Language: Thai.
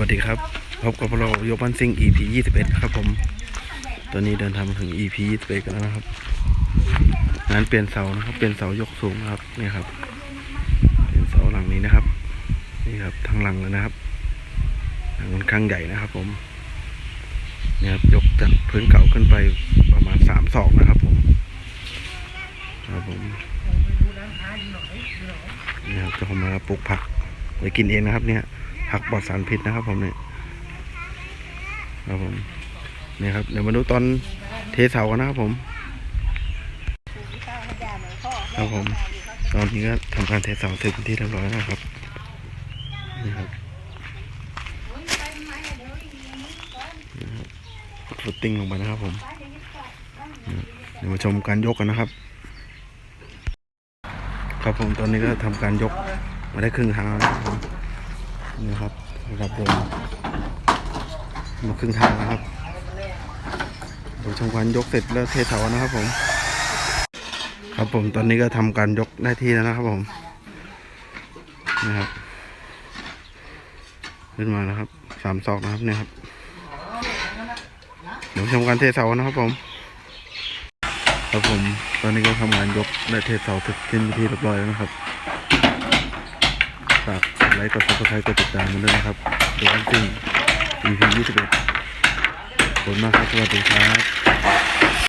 วัสดีครับพบกับเรายกบ้านซิง EP 21ครับผมตอนนี้เดินทางถึง EP 21กันแล้วนะครับงานเปลี่ยนเสานะครับ เปลี่ยนเสายกสูงนะครับนี่ครับ เปลี่ยนเสาหลังนี้นะครับ นี่ครับทางหลังเลยนะครับหลังค่อนข้างใหญ่นะครับ ผมนี่ครับยกจากพื้นเก่าขึ้นไปประมาณสามศอกนะครับ ผมครับผมนี่ครับจะเข้ามาปลูกผักไว้กินเองนะครับเนี่ย ผักปลอดสารพิษนะครับ ผมเนี่ยครับผมเนี่ยครับเดี๋ยวมาดูตอนเทเสากันนะครับผมครับผม ตอนนี้ก็ทำการเทเสาเสร็จที่เรียบร้อยแล้วนะครับนี่ครับนี่ครับฟุตติ้งลงไปนะครับผมเดี๋ยวมาชมการยกกันนะครับ ครับผมตอนนี้ก็ทำการยกมาได้ครึ่งทางแล้วนะครับผม นี่ครับระดับเดิมาครึ่งทางนะครับเดี๋ยวชมการยกเสร็จแล้วเทเสานะครับผม ครับผมตอนนี้ก็ทำการยกได้ที่แล้วนะครับผมนะครับขึ้นมาแล้วครับสามศอกนะครับเนี่ยครับเดี๋ยวชมการเทเสานะครับผมครับผมตอนนี้ก็ทำงานยกได้เทเสาเสร็จสิ้นพิธีเรียบร้อยแล้วนะครับฝาก ไลค์ กดซับสไครต์กดติดตามกันด้วยนะครับดูวันจริง EP 21ขอบคุณมากครับ สวัสดีครับ